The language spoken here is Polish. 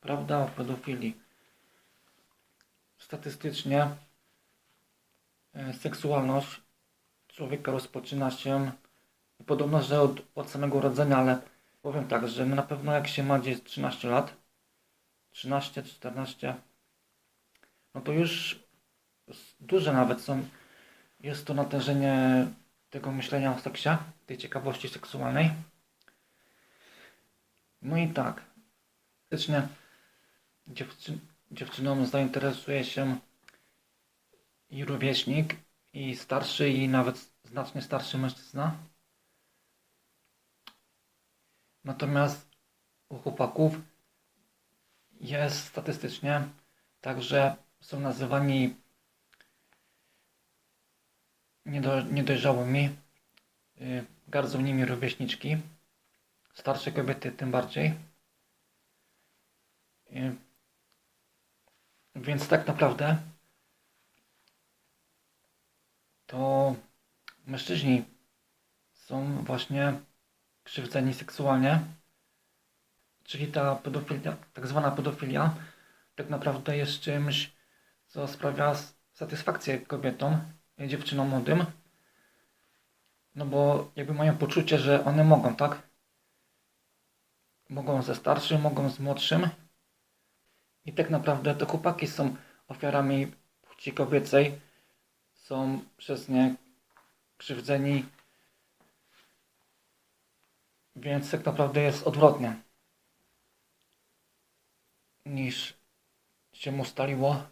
prawda o pedofilii. Statystycznie e, seksualność człowieka rozpoczyna się podobno, że od, od samego urodzenia, ale powiem tak, że na pewno jak się ma gdzieś 13 lat, 13, 14, no to już duże nawet są, jest to natężenie tego myślenia o seksie, tej ciekawości seksualnej. No i tak, faktycznie dziewczyn, dziewczyną zainteresuje się i rówieśnik, i starszy, i nawet znacznie starszy mężczyzna. Natomiast u chłopaków jest statystycznie tak, że są nazywani niedo, niedojrzałymi, gardzą nimi rówieśniczki, starsze kobiety tym bardziej. Yy, Więc tak naprawdę to mężczyźni są właśnie krzywdzeni seksualnie, czyli ta pedofilia, tak zwana pedofilia, tak naprawdę jest czymś, co sprawia satysfakcję kobietom, dziewczynom młodym, no bo jakby mają poczucie, że one mogą, tak? Mogą ze starszym, mogą z młodszym. I tak naprawdę to chłopaki są ofiarami płci kobiecej, są przez nie krzywdzeni, więc tak naprawdę jest odwrotnie niż się ustaliło.